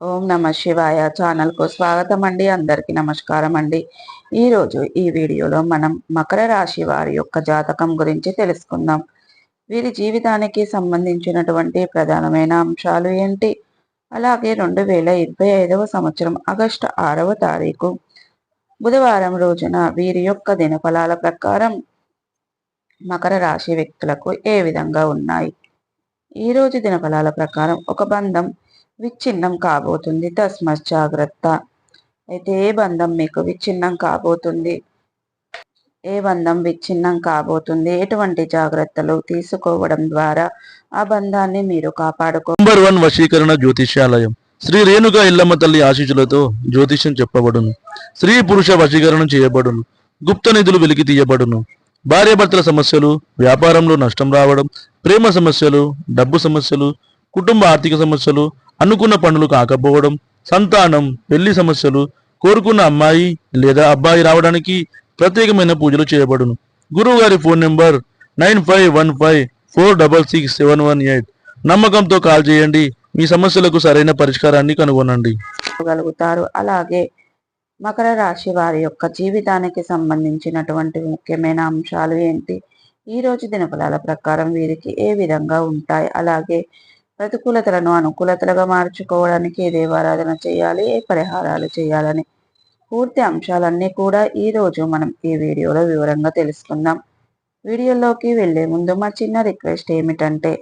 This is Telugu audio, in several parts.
ఓం నమ శివాయ ఛానల్కు స్వాగతం అండి అందరికీ నమస్కారం అండి ఈరోజు ఈ వీడియోలో మనం మకర రాశి వారి యొక్క జాతకం గురించి తెలుసుకుందాం. వీరి జీవితానికి సంబంధించినటువంటి ప్రధానమైన అంశాలు ఏంటి? అలాగే రెండు వేల ఇరవై ఐదవ సంవత్సరం ఆగస్టు ఆరవ తారీఖు బుధవారం రోజున వీరి యొక్క దినఫలాల ప్రకారం మకర రాశి వ్యక్తులకు ఏ విధంగా ఉన్నాయి? ఈ రోజు దినఫలాల ప్రకారం ఒక బంధం విచ్ఛిన్నం కాబోతుంది. తస్మత్ జాగ్రత్త అయితే ఏ బంధం మీకు విచ్ఛిన్నం కాబోతుంది? ఏ బంధం విచ్ఛిన్నం కాబోతుంది? ఎటువంటి జాగ్రత్తలు తీసుకోవడం ద్వారా ఆ బంధాన్ని మీరు కాపాడుకో నంబర్ వన్ వశీకరణ జ్యోతిష్యాలయం. శ్రీ రేణుగా ఇల్లమ్మ తల్లి ఆశీస్సులతో జ్యోతిష్యం చెప్పబడును. స్త్రీ పురుష వశీకరణం చేయబడును. గుప్త నిధులు వెలికి తీయబడును. భార్యాభర్తల సమస్యలు వ్యాపారంలో నష్టం రావడం ప్రేమ సమస్యలు డబ్బు సమస్యలు కుటుంబ ఆర్థిక సమస్యలు అనుకున్న పనులు కాకపోవడం సంతానం పెళ్ళి సమస్యలు కోరుకున్న అమ్మాయి లేదా అబ్బాయి రావడానికి ప్రత్యేకమైన పూజలు చేయబడును. గురువు గారి phone number nine five one five four double six seven one eight. నమ్మకంతో కాల్ చేయండి మీ సమస్యలకు సరైన పరిష్కారాన్ని కనుగొనండి. గలుగుతారు అలాగే మకర రాశి వారి యొక్క జీవితానికి సంబంధించినటువంటి ముఖ్యమైన అంశాలు ఏంటి? ఈ రోజు దినఫలాల ప్రకారం వీరికి ఏ విధంగా ఉంటాయి? అలాగే ప్రతికూలతలను అనుకూలతలుగా మార్చుకోవడానికి ఏ దేవారాధన చేయాలి ఏ పరిహారాలు చేయాలని. పూర్తి అంశాలన్నీ కూడా ఈరోజు మనం ఈ వీడియోలో వివరంగా తెలుసుకుందాం. వీడియోలోకి వెళ్ళే ముందు మా చిన్న రిక్వెస్ట్ ఏమిటంటే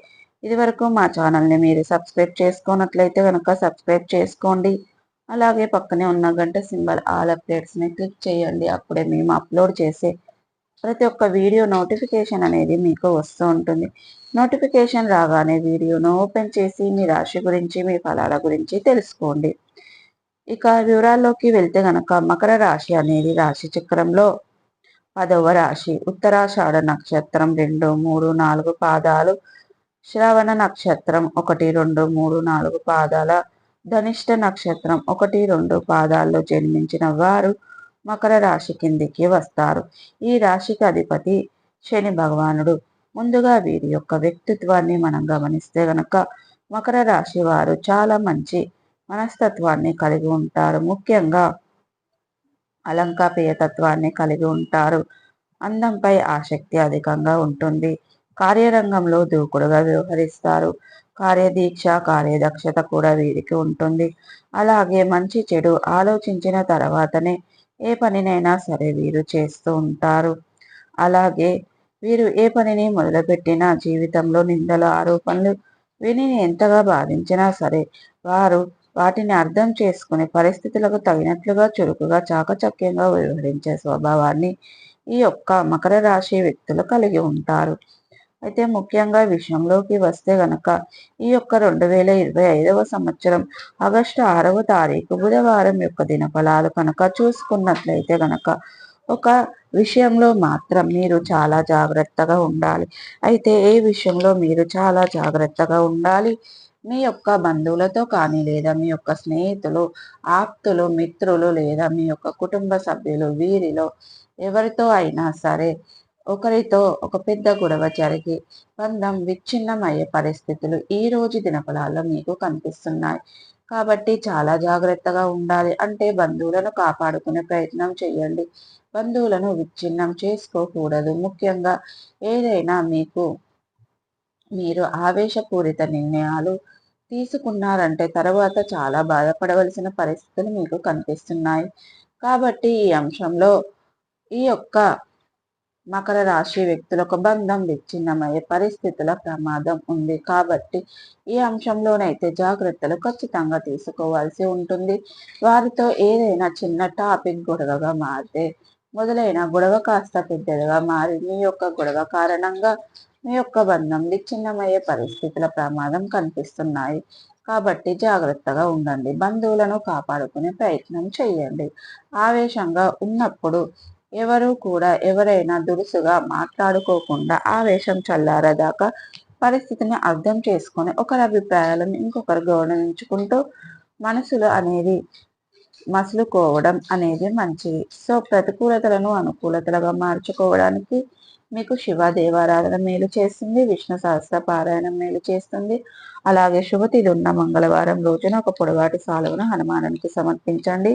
ఇదివరకు మా ఛానల్ని మీరు సబ్స్క్రైబ్ చేసుకున్నట్లయితే కనుక సబ్స్క్రైబ్ చేసుకోండి. అలాగే పక్కనే ఉన్న గంట సింబల్ ఆల్ అప్డేట్స్ని క్లిక్ చేయండి. అప్పుడే మేము అప్లోడ్ చేసే ప్రతి ఒక్క వీడియో నోటిఫికేషన్ అనేది మీకు వస్తూ ఉంటుంది. నోటిఫికేషన్ రాగానే వీడియోను ఓపెన్ చేసి మీ రాశి గురించి మీ ఫలాల గురించి తెలుసుకోండి. ఇక వివరాల్లోకి వెళ్తే గనక మకర రాశి అనేది రాశి చక్రంలో పదవ రాశి. ఉత్తరాషాఢ నక్షత్రం రెండు మూడు నాలుగు పాదాలు. శ్రవణ నక్షత్రం ఒకటి రెండు మూడు నాలుగు పాదాల. ధనిష్ట నక్షత్రం ఒకటి రెండు పాదాల్లో జన్మించిన వారు మకర రాశి కిందికి వస్తారు. ఈ రాశికి అధిపతి శని భగవానుడు. ముందుగా వీరి యొక్క వ్యక్తిత్వాన్ని మనం గమనిస్తే గనక మకర రాశి వారు చాలా మంచి మనస్తత్వాన్ని కలిగి ఉంటారు. ముఖ్యంగా అలంకాపేయతత్వాన్ని కలిగి ఉంటారు. అందంపై ఆసక్తి అధికంగా ఉంటుంది. కార్యరంగంలో దూకుడుగా వ్యవహరిస్తారు. కార్యదీక్ష కార్యదక్షత కూడా వీరికి ఉంటుంది. అలాగే మంచి చెడు ఆలోచించిన తర్వాతనే ఏ పనినైనా సరే వీరు చేస్తూ ఉంటారు. అలాగే వీరు ఏ పనిని మొదలుపెట్టినా జీవితంలో నిందల ఆరోపణలు వీరిని ఎంతగా బాధించినా సరే వారు వాటిని అర్థం చేసుకుని పరిస్థితులకు తగినట్లుగా చురుకుగా చాకచక్యంగా వ్యవహరించే స్వభావాన్ని ఈ యొక్క మకర రాశి వ్యక్తులు కలిగి ఉంటారు. అయితే ముఖ్యంగా విషయంలోకి వస్తే గనక ఈ యొక్క రెండు వేల ఇరవై ఐదవ సంవత్సరం ఆగస్టు ఆరవ తారీఖు బుధవారం యొక్క దినఫలాలు కనుక చూసుకున్నట్లయితే గనక ఒక విషయంలో మాత్రం మీరు చాలా జాగ్రత్తగా ఉండాలి. అయితే ఏ విషయంలో మీరు చాలా జాగ్రత్తగా ఉండాలి? మీ యొక్క బంధువులతో కానీ లేదా మీ యొక్క స్నేహితులు ఆప్తులు మిత్రులు లేదా మీ యొక్క కుటుంబ సభ్యులు వీరిలో ఎవరితో అయినా సరే ఒకరితో ఒక పెద్ద గొడవ జరిగి బంధం విచ్ఛిన్నమయ్యే పరిస్థితులు ఈ రోజు దినఫలాల్లో మీకు కనిపిస్తున్నాయి. కాబట్టి చాలా జాగ్రత్తగా ఉండాలి. అంటే బంధువులను కాపాడుకునే ప్రయత్నం చేయండి. బంధువులను విచ్ఛిన్నం చేసుకోకూడదు. ముఖ్యంగా ఏదైనా మీకు మీరు ఆవేశపూరిత నిర్ణయాలు తీసుకున్నారంటే తర్వాత చాలా బాధపడవలసిన పరిస్థితులు మీకు కనిపిస్తున్నాయి. కాబట్టి ఈ అంశంలో ఈ యొక్క మకర రాశి వ్యక్తులకు బంధం విచ్ఛిన్నమయ్యే పరిస్థితుల ప్రమాదం ఉంది. కాబట్టి ఈ అంశంలోనైతే జాగ్రత్తలు ఖచ్చితంగా తీసుకోవాల్సి ఉంటుంది. వారితో ఏదైనా చిన్న టాపిక్ గొడవగా మారితే మొదలైన గొడవ కాస్త పెద్దదిగా మారి మీ యొక్క గొడవ కారణంగా మీ యొక్క బంధం విచ్ఛిన్నమయ్యే పరిస్థితుల ప్రమాదం కనిపిస్తున్నాయి. కాబట్టి జాగ్రత్తగా ఉండండి. బంధువులను కాపాడుకునే ప్రయత్నం చేయండి. ఆవేశంగా ఉన్నప్పుడు ఎవరు కూడా ఎవరైనా దురుసుగా మాట్లాడుకోకుండా ఆవేశం చల్లారదాకా పరిస్థితిని అర్థం చేసుకొని ఒకరి అభిప్రాయాలను ఇంకొకరు గౌరవించుకుంటూ మనసులు అనేది మసులుకోవడం అనేది మంచిది. సో ప్రతికూలతలను అనుకూలతలుగా మార్చుకోవడానికి మీకు శివ దేవారాధన మేలు చేస్తుంది విష్ణు సహస్ర పారాయణం మేలు చేస్తుంది. అలాగే శుభతిథి ఉన్న మంగళవారం రోజున ఒక పొడవాటి సాలువను హనుమానునికి సమర్పించండి.